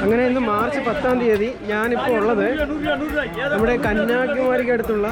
അങ്ങനെ ഇന്ന് മാർച്ച് പത്താം തീയതി ഞാനിപ്പോൾ ഉള്ളത് നമ്മുടെ കന്യാകുമാരിക്ക് അടുത്തുള്ള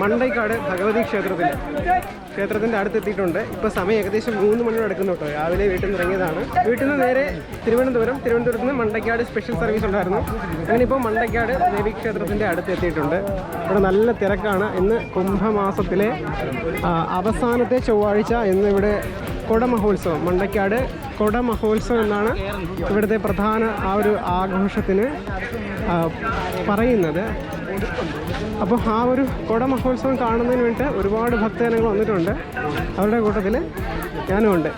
മണ്ടൈക്കാട് ഭഗവതി ക്ഷേത്രത്തിൽ. ക്ഷേത്രത്തിന്റെ അടുത്തെത്തിയിട്ടുണ്ട്. ഇപ്പോൾ സമയം ഏകദേശം മൂന്ന് മണി നടക്കുന്നു കേട്ടോ. രാവിലെ വീട്ടിൽ നിന്ന് ഇറങ്ങിയതാണ്. വീട്ടിൽ നിന്ന് നേരെ തിരുവനന്തപുരം. തിരുവനന്തപുരത്ത് നിന്ന് മണ്ടയ്ക്കാട് സ്പെഷ്യൽ സർവീസ് ഉണ്ടായിരുന്നു. അങ്ങനെ ഇപ്പോൾ മണ്ടയ്ക്കാട് ദേവി ക്ഷേത്രത്തിന്റെ അടുത്ത് എത്തിയിട്ടുണ്ട് ഇവിടെ നല്ല തിരക്കാണ്. ഇന്ന് കുംഭമാസത്തിലെ അവസാനത്തെ ചൊവ്വാഴ്ച ഇന്ന് ഇവിടെ കൊടമഹോത്സവം മണ്ടയ്ക്കാട് കൊടമഹോത്സവം എന്നാണ് ഇവിടുത്തെ പ്രധാന ആ ഒരു ആഘോഷത്തിന് പറയുന്നത്. അപ്പോൾ ആ ഒരു കൊടമഹോത്സവം കാണുന്നതിന് വേണ്ടിയിട്ട് ഒരുപാട് ഭക്തജനങ്ങൾ വന്നിട്ടുണ്ട്. അവരുടെ കൂട്ടത്തിൽ ഞാനും ഉണ്ട്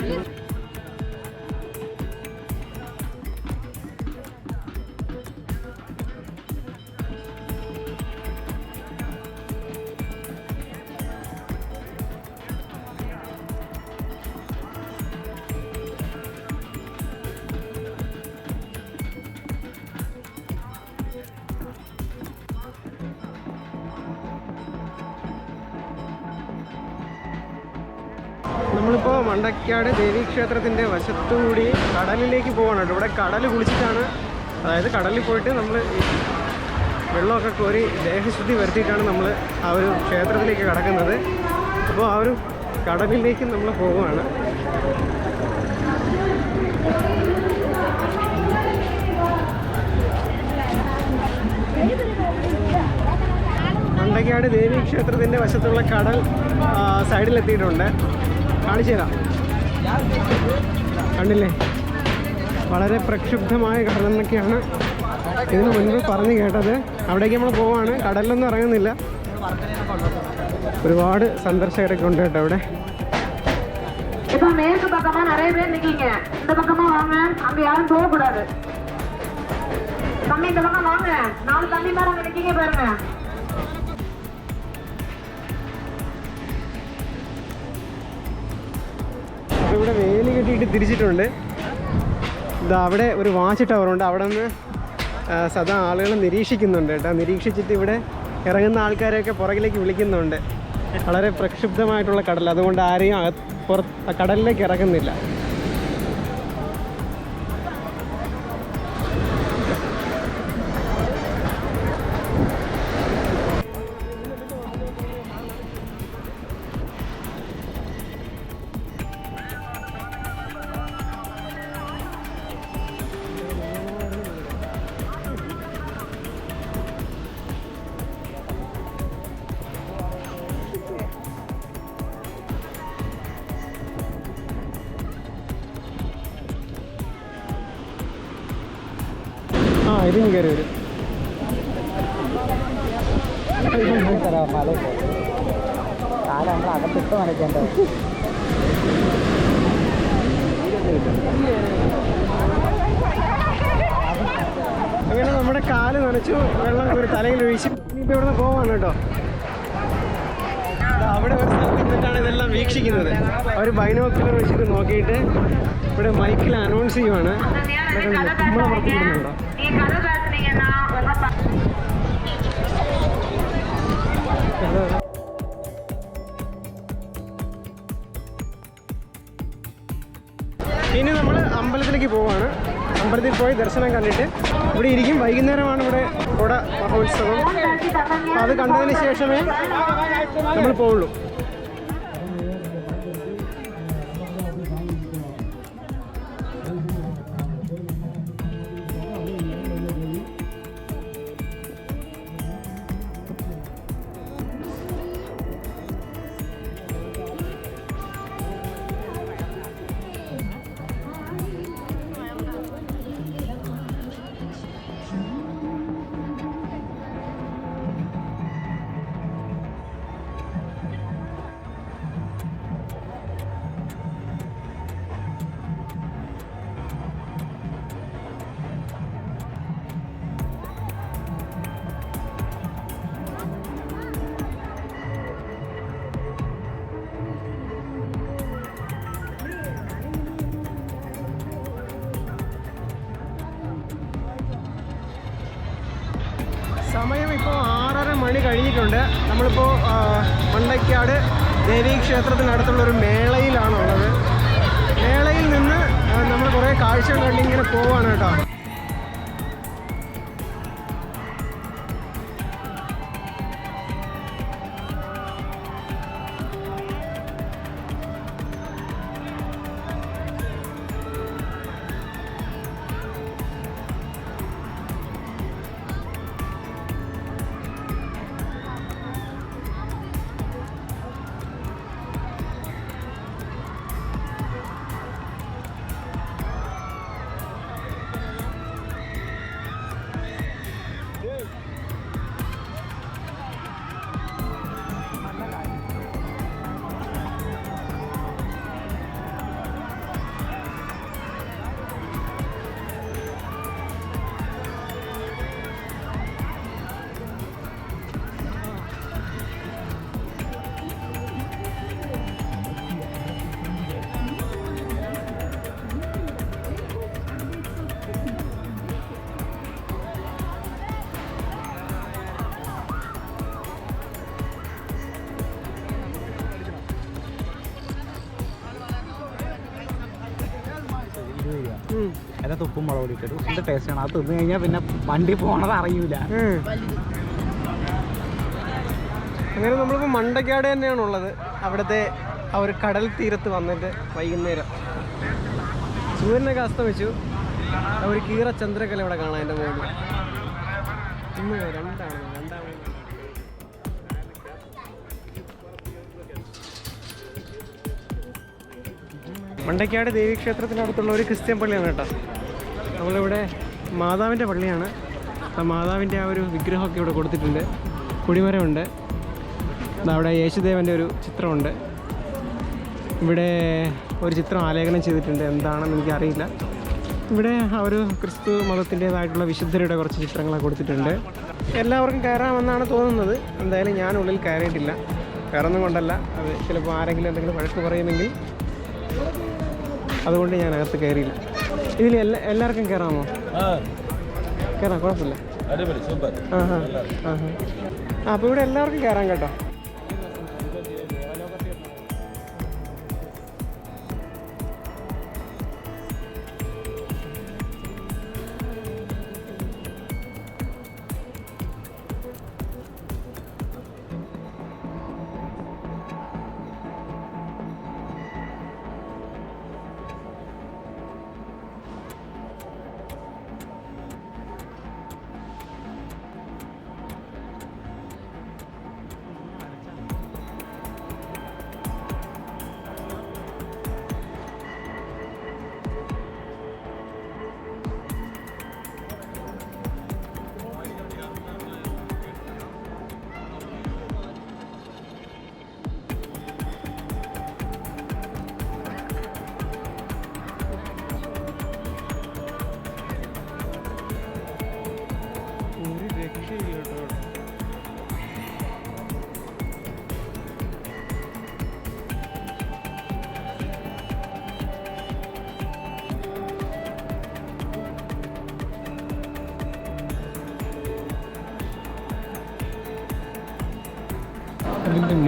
മണ്ടക്കാട് ദേവീക്ഷേത്രത്തിന്റെ വശത്തുകൂടി കടലിലേക്ക് പോവാണ് ഇവിടെ കടൽ കുളിച്ചിട്ടാണ് അതായത് കടലിൽ പോയിട്ട് നമ്മൾ വെള്ളമൊക്കെ കോരി ദേഹശുദ്ധി വരുത്തിയിട്ടാണ് നമ്മൾ ആ ഒരു ക്ഷേത്രത്തിലേക്ക് കടക്കുന്നത്. അപ്പോൾ ആ ഒരു കടലിലേക്ക് നമ്മൾ പോവുകയാണ് മണ്ടക്കാട് ദേവീക്ഷേത്രത്തിന്റെ വശത്തുള്ള കടൽ സൈഡിലെത്തിയിട്ടുണ്ട്. കാണിച്ചു തരാം കണ്ടില്ലേ വളരെ പ്രക്ഷുബ്ധമായ കടലെന്നൊക്കെയാണ് ഇതിനു മുൻപ് പറഞ്ഞു കേട്ടത് അവിടേക്ക് നമ്മൾ പോവാണ് കടലിലൊന്നും ഇറങ്ങുന്നില്ല ഒരുപാട് സന്ദർശകരൊക്കെ ഉണ്ട് കേട്ടോ അവിടെ இப்ப மேற்கு பக்கமா நிறைய பேர் நிக்கீங்க இந்த பக்கமா வாங்க அங்க யாரும் போக கூடாது தம்பி இந்த பக்கம் வாங்க நாலு தம்பி மேல அங்க நிக்கீங்க பாருங்க കെട്ടിയിട്ട് തിരിച്ചിട്ടുണ്ട്. ഇതാ അവിടെ ഒരു വാച്ച് ടവറുണ്ട് അവിടെ നിന്ന് സദാ ആളുകൾ നിരീക്ഷിക്കുന്നുണ്ട് കേട്ടോ. നിരീക്ഷിച്ചിട്ട് ഇവിടെ ഇറങ്ങുന്ന ആൾക്കാരെയൊക്കെ പുറകിലേക്ക് വിളിക്കുന്നുണ്ട്. വളരെ പ്രക്ഷുബ്ധമായിട്ടുള്ള കടൽ. അതുകൊണ്ട് ആരെയും കടലിലേക്ക് ഇറക്കുന്നില്ല ഇതിന് കയറി വരും കാലം നമ്മൾ അകത്തിട്ട് നനയ്ക്കേണ്ടത്. നമ്മുടെ കാൽ നനച്ചു വെള്ളം ഒരു തലയിൽ ഒഴിച്ചു ഇനിയിപ്പോൾ ഇവിടുന്ന് പോവാണ് കേട്ടോ. അവിടെ ഒരു സ്ഥലത്ത് ഇതെല്ലാം വീക്ഷിക്കുന്നത്. അവർ ബൈനോക്കുലർ വെച്ചിട്ട് നോക്കിയിട്ട് ഇവിടെ മൈക്കിൽ അനൗൺസ് ചെയ്യുവാണ്. ഇനി നമ്മൾ അമ്പലത്തിലേക്ക് പോവാണ്. അമ്പലത്തിൽ പോയി ദർശനം കണ്ടിട്ട് ഇവിടെ ഇരിക്കും. വൈകുന്നേരമാണ് ഇവിടെ കുട മഹോത്സവം. അത് കണ്ടതിന് ശേഷമേ നമ്മൾ പോവുള്ളൂ. കഴിഞ്ഞിട്ടുണ്ട് നമ്മളിപ്പോൾ മണ്ടയ്ക്കാട് ദേവീ ക്ഷേത്രത്തിനടുത്തുള്ള ഒരു മേളയിലാണുള്ളത്. മേളയിൽ നിന്ന് നമ്മൾ കുറേ കാഴ്ചകൾ കണ്ടിങ്ങനെ പോവാണ് കേട്ടോ. ഉപ്പും മുളക് പൊടി ഇട്ടു ടേസ്റ്റ് ടേസ്റ്റാണ് അത് തിന്നു കഴിഞ്ഞാൽ പിന്നെ വണ്ടി പോണത് അറിയില്ല. അങ്ങനെ നമ്മളിപ്പോൾ മണ്ടക്കാട് തന്നെയാണ് ഉള്ളത് അവിടുത്തെ ആ ഒരു കടൽ തീരത്ത് വന്നിട്ട് വൈകുന്നേരം. സൂര്യനൊക്കെ അസ്തമിച്ചു ഒരു കീറ ചന്ദ്രക്കല ഇവിടെ കാണാം എന്റെ മുകളിൽ ഒന്ന് രണ്ടാണ് മണ്ടക്കാട് ദേവീക്ഷേത്രത്തിനടുത്തുള്ള ഒരു ക്രിസ്ത്യൻ പള്ളിയാണ് കേട്ടോ. നമ്മളിവിടെ മാതാവിന്റെ പള്ളിയാണ്. ആ മാതാവിന്റെ ആ ഒരു വിഗ്രഹമൊക്കെ ഇവിടെ കൊടുത്തിട്ടുണ്ട്. കുടിമരമുണ്ട്. അവിടെ യേശുദേവന്റെ ഒരു ചിത്രമുണ്ട്. ഇവിടെ ഒരു ചിത്രം ആലേഖനം ചെയ്തിട്ടുണ്ട്. എന്താണെന്ന് എനിക്കറിയില്ല. ഇവിടെ ഒരു ക്രിസ്തു മതത്തിന്റേതായിട്ടുള്ള വിശുദ്ധരുടെ കുറച്ച് ചിത്രങ്ങളൊക്കെ കൊടുത്തിട്ടുണ്ട്. എല്ലാവർക്കും കയറാമെന്നാണ് തോന്നുന്നത്. എന്തായാലും ഞാൻ ഉള്ളിൽ കയറിയിട്ടില്ല. കയറൊന്നും കൊണ്ടല്ല. അത് ചിലപ്പോൾ ആരെങ്കിലും എന്തെങ്കിലും വഴക്ക് പറയുമെങ്കിൽ അതുകൊണ്ട് ഞാൻ അകത്ത് കയറിയില്ല. ഇതിൽ എല്ലാ എല്ലാവർക്കും കയറാമോ കയറാം കുഴപ്പമില്ല. ആ ആ ആ ആ അപ്പോൾ ഇവിടെ എല്ലാവർക്കും കയറാം കേട്ടോ.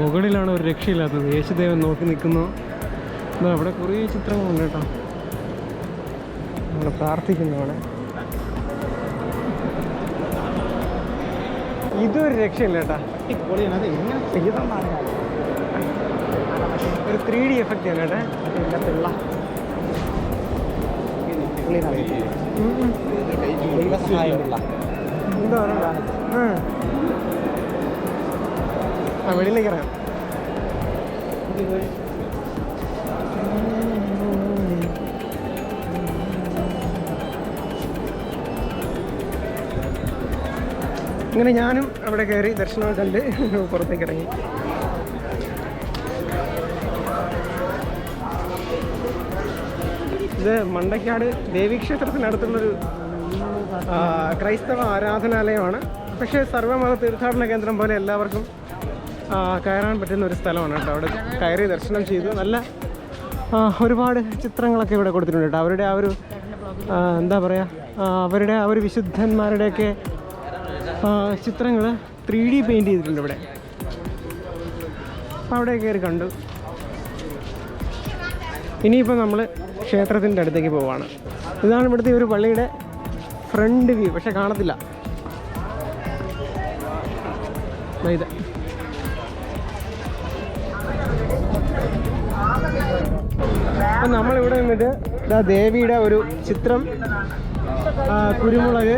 മുകളിലാണ് ഒരു രക്ഷയില്ലാത്തത്. യേശുദേവൻ നോക്കി നിൽക്കുന്നു. എന്നാൽ അവിടെ കുറേ ചിത്രങ്ങളുണ്ട് കേട്ടോ. അവിടെ പ്രാർത്ഥിക്കുന്നു അവിടെ. ഇതൊരു രക്ഷയില്ല കേട്ടാ. ഒരു ത്രീ ഡി എഫക്റ്റ് ആണ് കേട്ടെ. പിള്ള എന്താ പറയണ്ട വെളിയിലേക്ക് ഇറങ്ങാം ഇങ്ങനെ ഞാനും അവിടെ കയറി ദർശനം കണ്ട് പുറത്തേക്ക് ഇറങ്ങി ഇത് മണ്ടക്കാട് ദേവീക്ഷേത്രത്തിനടുത്തുള്ളൊരു ക്രൈസ്തവ ആരാധനാലയമാണ്. പക്ഷേ സർവമത തീർത്ഥാടന കേന്ദ്രം പോലെ എല്ലാവർക്കും കയറാൻ പറ്റുന്ന ഒരു സ്ഥലമാണ് കേട്ടോ. അവിടെ കയറി ദർശനം ചെയ്തു നല്ല ഒരുപാട് ചിത്രങ്ങളൊക്കെ ഇവിടെ കൊടുത്തിട്ടുണ്ട് കേട്ടോ. അവരുടെ ആ ഒരു എന്താ പറയുക അവരുടെ ആ ഒരു വിശുദ്ധന്മാരുടെയൊക്കെ ചിത്രങ്ങൾ ത്രീ ഡി പെയിന്റ് ചെയ്തിട്ടുണ്ട് ഇവിടെ. അവിടെ കയറി കണ്ടു. ഇനിയിപ്പോൾ നമ്മൾ ക്ഷേത്രത്തിന്റെ അടുത്തേക്ക് പോവാണ്. ഇതാണ് ഇവിടുത്തെ ഒരു പള്ളിയുടെ ഫ്രണ്ട് വ്യൂ പക്ഷെ കാണത്തില്ല. ഇത്. നമ്മളിവിടെ നിന്നിട്ട് ദേവിയുടെ ഒരു ചിത്രം കുരുമുളക്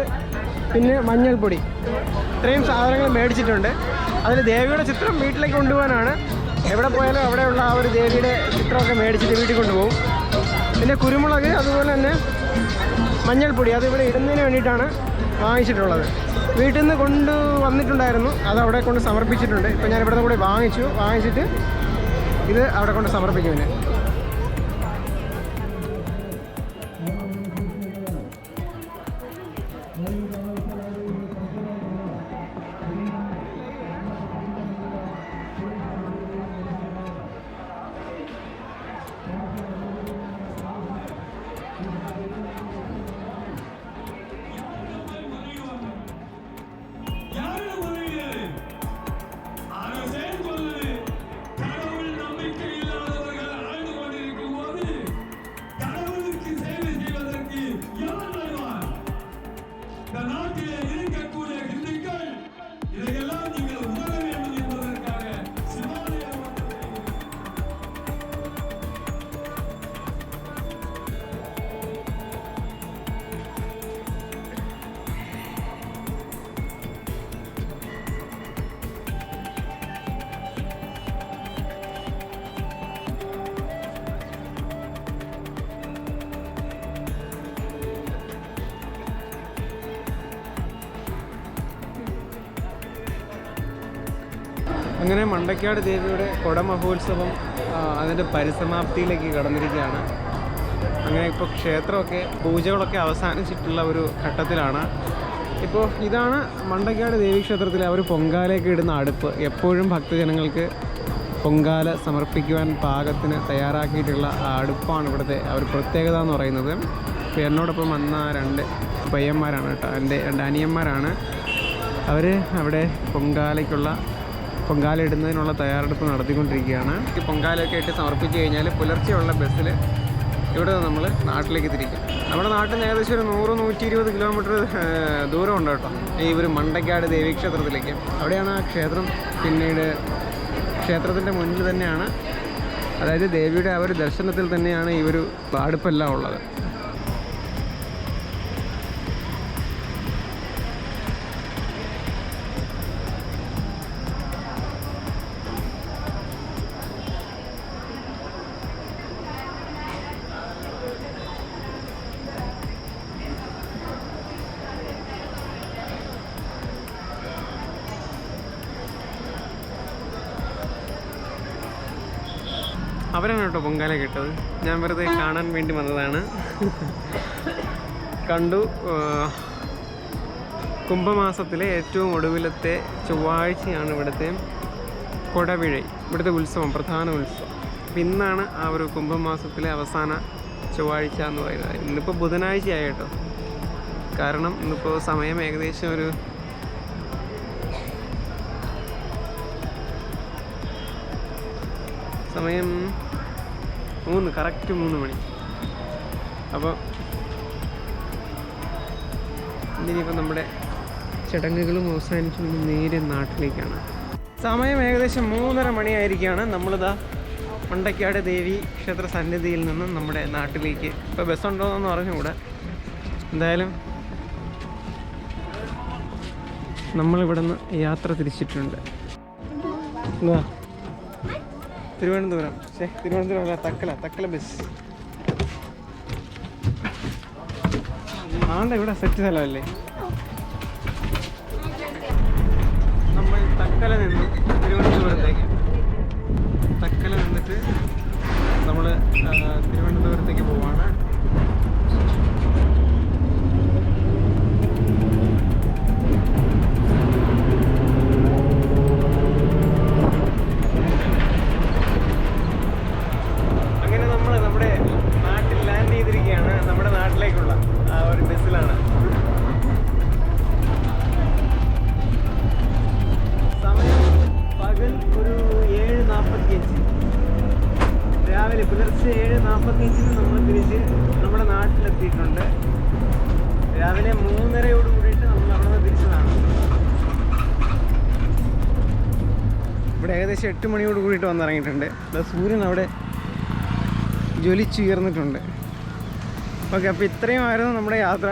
പിന്നെ മഞ്ഞൾപ്പൊടി. ഇത്രയും സാധനങ്ങൾ മേടിച്ചിട്ടുണ്ട്. അതിൽ ദേവിയുടെ ചിത്രം വീട്ടിലേക്ക് കൊണ്ടുപോകാനാണ്. എവിടെ പോയാലും അവിടെയുള്ള ആ ഒരു ദേവിയുടെ ചിത്രമൊക്കെ മേടിച്ചിട്ട് വീട്ടിൽ കൊണ്ടുപോകും. പിന്നെ കുരുമുളക് അതുപോലെ തന്നെ മഞ്ഞൾപ്പൊടി അത് ഇവിടെ ഇടുന്നതിന് വേണ്ടിയിട്ടാണ് വാങ്ങിച്ചിട്ടുള്ളത്. വീട്ടിൽ നിന്ന് കൊണ്ട് വന്നിട്ടുണ്ടായിരുന്നു. അത് അവിടെ കൊണ്ട് സമർപ്പിച്ചിട്ടുണ്ട്. ഇപ്പം ഞാൻ ഇവിടെ നിന്ന് കൂടി വാങ്ങിച്ചു. വാങ്ങിച്ചിട്ട് ഇത് അവിടെ കൊണ്ട് സമർപ്പിക്കും പിന്നെ അങ്ങനെ മണ്ടക്കാട് ദേവിയുടെ കുടമഹോത്സവം അതിന്റെ പരിസമാപ്തിയിലേക്ക് കടന്നിരിക്കുകയാണ്. അങ്ങനെ ഇപ്പോൾ ക്ഷേത്രമൊക്കെ പൂജകളൊക്കെ അവസാനിച്ചിട്ടുള്ള ഒരു ഘട്ടത്തിലാണ്. ഇപ്പോൾ ഇതാണ് മണ്ടക്കാട് ദേവി ക്ഷേത്രത്തിലെ അവർ പൊങ്കാലയൊക്കെ ഇടുന്ന അടുപ്പ്. എപ്പോഴും ഭക്തജനങ്ങൾക്ക് പൊങ്കാല സമർപ്പിക്കുവാൻ പാകത്തിന് തയ്യാറാക്കിയിട്ടുള്ള അടുപ്പാണ് ഇവിടുത്തെ അവർ പ്രത്യേകത എന്ന് പറയുന്നത്. ഇപ്പോൾ എന്നോടൊപ്പം വന്ന രണ്ട് പയ്യന്മാരാണ് കേട്ടോ. എന്റെ രണ്ട് അനിയന്മാരാണ്. അവർ അവിടെ പൊങ്കാലയ്ക്കുള്ള പൊങ്കാല ഇടുന്നതിനുള്ള തയ്യാറെടുപ്പ് നടത്തിക്കൊണ്ടിരിക്കുകയാണ്. ഈ പൊങ്കാലയൊക്കെ ആയിട്ട് സമർപ്പിച്ച് കഴിഞ്ഞാൽ പുലർച്ചെയുള്ള ബസ്സിൽ ഇവിടെ നമ്മൾ നാട്ടിലേക്ക് തിരിക്കും. നമ്മുടെ നാട്ടിൽ നിന്ന് ഏകദേശം ഒരു നൂറ് നൂറ്റി ഇരുപത് കിലോമീറ്റർ ദൂരമുണ്ട് കേട്ടോ. ഈ ഒരു മണ്ടക്കാട് ദേവീക്ഷേത്രത്തിലേക്ക്. അവിടെയാണ് ആ ക്ഷേത്രം പിന്നീട് ക്ഷേത്രത്തിന്റെ മുന്നിൽ തന്നെയാണ്. അതായത് ദേവിയുടെ ആ ഒരു ദർശനത്തിൽ തന്നെയാണ് ഈ ഒരു പാടുപ്പെല്ലാം ഉള്ളത്. അവരാണ് കേട്ടോ പൊങ്കാല കേട്ടത്. ഞാൻ വെറുതെ കാണാൻ വേണ്ടി വന്നതാണ്. കണ്ടു കുംഭമാസത്തിലെ ഏറ്റവും ഒടുവിലത്തെ ചൊവ്വാഴ്ചയാണ് ഇവിടുത്തെ കൊടവിഴൈ ഇവിടുത്തെ ഉത്സവം പ്രധാന ഉത്സവം. പിന്നാണ് ആ ഒരു കുംഭമാസത്തിലെ അവസാന ചൊവ്വാഴ്ച എന്ന് പറയുന്നത്. ഇന്നിപ്പോൾ ബുധനാഴ്ചയായി കേട്ടോ. കാരണം ഇന്നിപ്പോൾ സമയം ഏകദേശം ഒരു സമയം മൂന്ന് കറക്റ്റ് മൂന്ന് മണി. അപ്പോൾ ഇനിയിപ്പോൾ നമ്മുടെ ചടങ്ങുകളും അവസാനിച്ചു ഇനി നേരെ നാട്ടിലേക്കാണ്. സമയം ഏകദേശം മൂന്നര മണിയായിരിക്കുകയാണ് നമ്മളിതാ മണ്ടക്കാട് ദേവി ക്ഷേത്ര സന്നിധിയിൽ നിന്നും നമ്മുടെ നാട്ടിലേക്ക്. ഇപ്പോൾ ബസ്സുണ്ടോ എന്ന് പറഞ്ഞുകൂടെ എന്തായാലും നമ്മളിവിടെ നിന്ന് യാത്ര തിരിച്ചിട്ടുണ്ട്. എന്തുവാ തിരുവനന്തപുരം. ശേ തിരുവനന്തപുരം അല്ല തക്കല തക്കല ബസ് ആണ്ട ഇവിടെ സെറ്റ് സ്ഥലമല്ലേ? നമ്മൾ തക്കല നിന്നു തിരുവനന്തപുരത്തേക്ക്. തക്കല നിന്നിട്ട് നമ്മൾ തിരുവനന്തപുരത്തേക്ക് പോവാണ്. ഏകദേശം എട്ട് മണിയോട് കൂടിയിട്ട് വന്നിറങ്ങിയിട്ടുണ്ട്. സൂര്യൻ അവിടെ ജ്വലിച്ചുയർന്നിട്ടുണ്ട്. ഓക്കെ അപ്പോൾ ഇത്രയും ആയിരുന്നു നമ്മുടെ യാത്ര.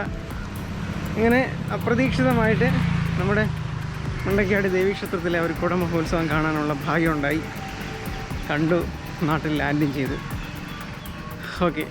ഇങ്ങനെ അപ്രതീക്ഷിതമായിട്ട് നമ്മുടെ മുണ്ടക്കാട് ദേവീക്ഷേത്രത്തിലെ ഒരു കുട മഹോത്സവം കാണാനുള്ള ഭാഗ്യമുണ്ടായി കണ്ടു നാട്ടിൽ ലാൻഡിങ് ചെയ്തു. ഓക്കെ.